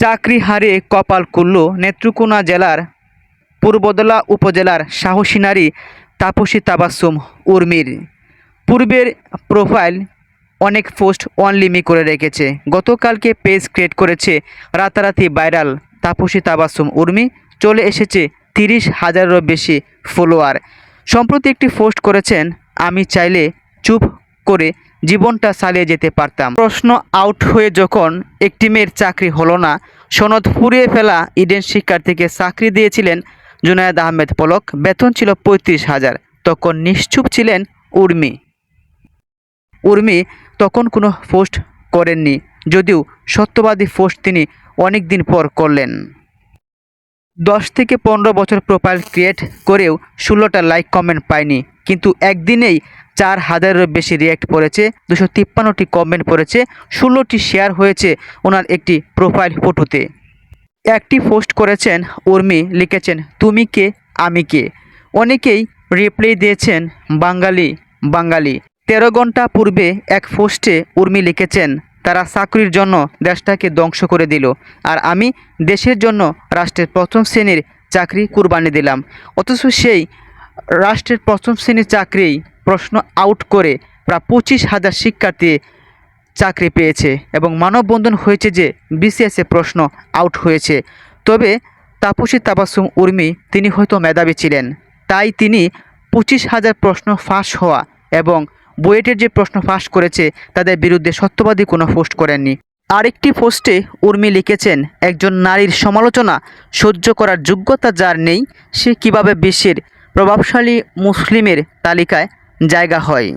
চাকরি হারে কপাল কুল্ল নেত্রকোনা জেলার পূর্বদলা উপজেলার সাহসী নারী তাপসী তাবাসুম উর্মির। পূর্বের প্রোফাইল অনেক পোস্ট অনলিমি করে রেখেছে। গতকালকে পেজ ক্রিয়েট করেছে রাতারাতি ভাইরাল তাপসী তাবাসুম উর্মি। চলে এসেছে তিরিশ হাজারেরও বেশি ফলোয়ার। সম্প্রতি একটি পোস্ট করেছেন, আমি চাইলে চুপ করে জীবনটা চালিয়ে যেতে পারতাম। প্রশ্ন আউট হয়ে যখন একটি মেয়ের চাকরি হলো না, সনদ ফুরিয়ে ফেলা ইডেন শিক্ষার্থীকে চাকরি দিয়েছিলেন জুনায়েদ আহমেদ পলক। বেতন ছিল পঁয়ত্রিশ হাজার। তখন নিশ্চুপ ছিলেন উর্মি। উর্মি তখন কোনো পোস্ট করেননি, যদিও সত্যবাদী পোস্ট তিনি অনেক দিন পর করলেন। দশ থেকে পনেরো বছর প্রোফাইল ক্রিয়েট করেও ষোলোটা লাইক কমেন্ট পায়নি। কিন্তু একদিনেই চার হাজারেরও বেশি রিয়্যাক্ট পড়েছে, দুশো তিপ্পান্নটি কমেন্ট পড়েছে, ষোলোটি শেয়ার হয়েছে ওনার একটি প্রোফাইল ফটোতে একটি পোস্ট করেছেন, উর্মি লিখেছেন, তুমি কে? আমি কে? অনেকেই রিপ্লাই দিয়েছেন, বাঙালি বাঙালি। তেরো ঘণ্টা পূর্বে এক পোস্টে উর্মি লিখেছেন, তারা চাকরির জন্য দেশটাকে ধ্বংস করে দিল আর আমি দেশের জন্য রাষ্ট্রের প্রথম শ্রেণির চাকরি কুরবানি দিলাম। অথচ সেই রাষ্ট্রের প্রথম শ্রেণির চাকরি প্রশ্ন আউট করে প্রায় পঁচিশ হাজার শিক্ষার্থী চাকরি পেয়েছে এবং মানববন্ধন হয়েছে যে বিসিএসে প্রশ্ন আউট হয়েছে। তবে তাপসী তাবাসুম উর্মি তিনি হয়তো মেধাবী ছিলেন। তাই তিনি পঁচিশ হাজার প্রশ্ন ফাঁস হওয়া এবং বুয়েটের যে প্রশ্ন ফাঁস করেছে তাদের বিরুদ্ধে সত্যবাদী কোনো পোস্ট করেননি। আরেকটি পোস্টে উর্মি লিখেছেন, একজন নারীর সমালোচনা সহ্য করার যোগ্যতা যার নেই, সে কীভাবে বিশ্বের প্রভাবশালী মুসলিমের তালিকায় জায়গা হয়।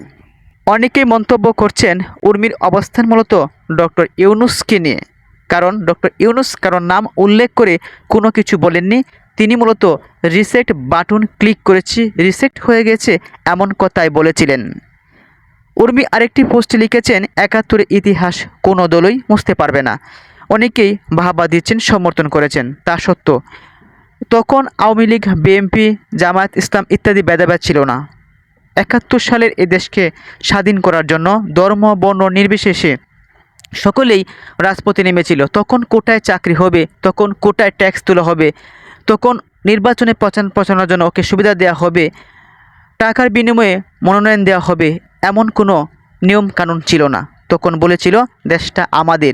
অনেকেই মন্তব্য করছেন উর্মির অবস্থান মূলত ডক্টর ইউনুসকে নিয়ে। কারণ ডক্টর ইউনুস কারণ নাম উল্লেখ করে কোনো কিছু বলেননি। তিনি মূলত রিসেট বাটন ক্লিক করেছি, রিসেট হয়ে গেছে এমন কথাই বলেছিলেন। উর্মি আরেকটি পোস্টে লিখেছেন একাত্তরের ইতিহাস কোনো দলই মুছতে পারবে না। অনেকেই বাহাবা দিচ্ছেন, সমর্থন করেছেন, তা সত্ত্বেও তখন আওয়ামী লীগ, বিএনপি, জামায়াত ইসলাম ইত্যাদি ভেদাভেদ ছিল না। একাত্তর সালের এ দেশকে স্বাধীন করার জন্য ধর্ম, বর্ণ নির্বিশেষে সকলেই রাজপথে নেমেছিল। তখন কোটায় চাকরি হবে, তখন কোটায় ট্যাক্স তোলা হবে, তখন নির্বাচনে প্রচার প্রচারণার জন্য ওকে সুবিধা দেওয়া হবে, টাকার বিনিময়ে মনোনয়ন দেওয়া হবে এমন কোনো নিয়ম কানুন ছিল না। তখন বলেছিল, দেশটা আমাদের।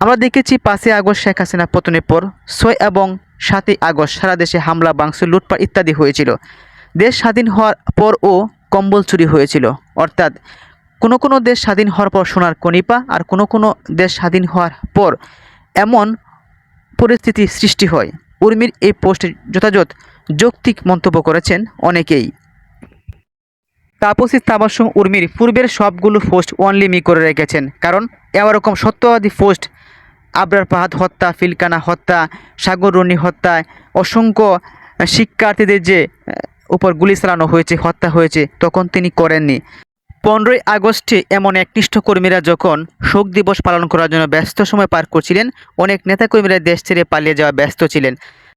আমরা দেখেছি পাঁচই আগস্ট শেখ হাসিনা পতনের পর ছয় এবং সাতই আগস্ট সারা দেশে হামলা, বাংসুর, লুটপাট ইত্যাদি হয়েছিল। দেশ স্বাধীন হওয়ার পরও কম্বল চুরি হয়েছিল। অর্থাৎ কোনো কোনো দেশ স্বাধীন হওয়ার পর সোনার কণিপা আর কোনো কোনো দেশ স্বাধীন হওয়ার পর এমন পরিস্থিতি সৃষ্টি হয়। উর্মির এই পোস্টে যথাযথ যৌক্তিক মন্তব্য করেছেন অনেকেই। তাপসী তাবাসুম উর্মির পূর্বের সবগুলো পোস্ট অনলি মি করে রেখেছেন, কারণ এরকম সত্যবাদী পোস্ট আবরার পাহাদ হত্যা, ফিলকানা হত্যা, সাগর রনি হত্যা, অসংখ্য শিক্ষার্থীদের যে উপর গুলি চালানো হয়েছে, হত্যা হয়েছে, তখন তিনি করেননি। পনেরোই আগস্টে এমন একনিষ্ঠ কর্মীরা যখন শোক দিবস পালন করার জন্য ব্যস্ত সময় পার করছিলেন, অনেক নেতাকর্মীরা দেশ ছেড়ে পালিয়ে যাওয়া ব্যস্ত ছিলেন।